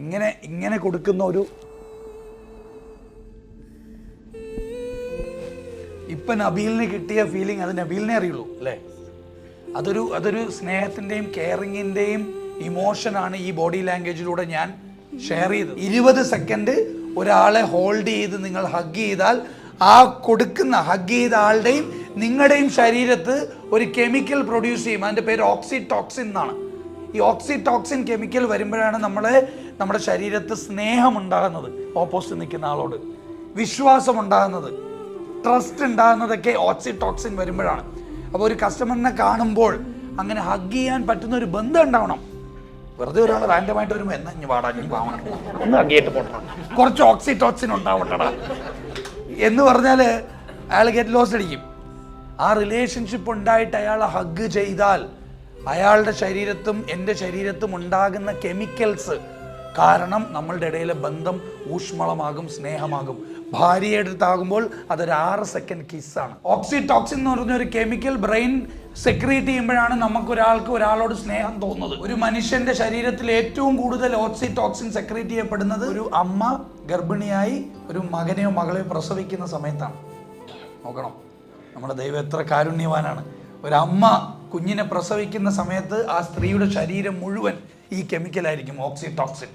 ഇങ്ങനെ ഇങ്ങനെ കൊടുക്കുന്ന ഒരു ഇപ്പൊ നബീലിന് കിട്ടിയ ഫീലിംഗ് അത് നബീലിനെ അറിയുള്ളൂ അല്ലേ? അതൊരു അതൊരു സ്നേഹത്തിന്റെയും കെയറിങ്ങിന്റെയും ഇമോഷനാണ് ഈ ബോഡി ലാംഗ്വേജിലൂടെ ഞാൻ ഷെയർ ചെയ്തത്. ഇരുപത് സെക്കൻഡ് ഒരാളെ ഹോൾഡ് ചെയ്ത് നിങ്ങൾ ഹഗ് ചെയ്താൽ ആ കൊടുക്കുന്ന ഹഗ് ചെയ്ത ആളുടെയും നിങ്ങളുടെയും ശരീരത്ത് ഒരു കെമിക്കൽ പ്രൊഡ്യൂസ് ചെയ്യും. അതിന്റെ പേര് ഓക്സിടോക്സിൻ എന്നാണ്. ഈ ഓക്സിടോക്സിൻ കെമിക്കൽ വരുമ്പോഴാണ് നമ്മൾ നമ്മുടെ ശരീരത്ത് സ്നേഹം ഉണ്ടാകുന്നത്. ഓപ്പോസിറ്റ് നിൽക്കുന്ന ആളോട്. വിശ്വാസം ഉണ്ടാകുന്നത്. ട്രസ്റ്റ് ഉണ്ടാകുന്നതൊക്കെ ഓക്സിടോക്സിൻ വരുമ്പോഴാണ്. അപ്പോൾ ഒരു കസ്റ്റമറിനെ കാണുമ്പോൾ അങ്ങനെ ഹഗ് ചെയ്യാൻ പറ്റുന്ന ഒരു ബന്ധം ഉണ്ടാവണം. വെറുതെ ഒരാൾ റാൻഡമായിട്ട് വരുമ്പോൾ എന്നാ ഇനി വാടാ ഇനി വാങ്ങണം ഒന്ന് ഹഗ് ചെയ്തിട്ട് പോട്ടെ കുറച്ച് ഓക്സിടോക്സിൻ ഉണ്ടാവട്ടടാ. എന്ന് പറഞ്ഞാൽ അയാൾ ഗെറ്റ് ലോസ് അടിക്കും. ആ റിലേഷൻഷിപ്പ് ഉണ്ടായിട്ട് അയാൾ ഹഗ് ചെയ്താൽ അയാളുടെ ശരീരത്തും എന്റെ ശരീരത്തും ഉണ്ടാകുന്ന കെമിക്കൽസ് കാരണം നമ്മളുടെ ഇടയിലെ ബന്ധം ഊഷ്മളമാകും സ്നേഹമാകും. ഭാര്യയുടെ അടുത്താകുമ്പോൾ അതൊരു ആറ് സെക്കൻഡ് കിസ്സാണ് ഓക്സിടോക്സിൻ എന്ന് പറഞ്ഞ ഒരു കെമിക്കൽ ബ്രെയിൻ സെക്രീറ്റ് ചെയ്യുമ്പോഴാണ് നമുക്ക് ഒരാൾക്ക് ഒരാളോട് സ്നേഹം തോന്നുന്നത്. ഒരു മനുഷ്യന്റെ ശരീരത്തിൽ ഏറ്റവും കൂടുതൽ ഓക്സിടോക്സിൻ സെക്രീറ്റ് ചെയ്യപ്പെടുന്നത് ഒരു അമ്മ ഗർഭിണിയായി ഒരു മകനെയോ മകളെയോ പ്രസവിക്കുന്ന സമയത്താണ്. നോക്കണം. നമ്മുടെ ദൈവം എത്ര കാരുണ്യവാനാണ്. ഒരമ്മ കുഞ്ഞിനെ പ്രസവിക്കുന്ന സമയത്ത് ആ സ്ത്രീയുടെ ശരീരം മുഴുവൻ ഈ കെമിക്കലായിരിക്കും ഓക്സിടോക്സിൻ.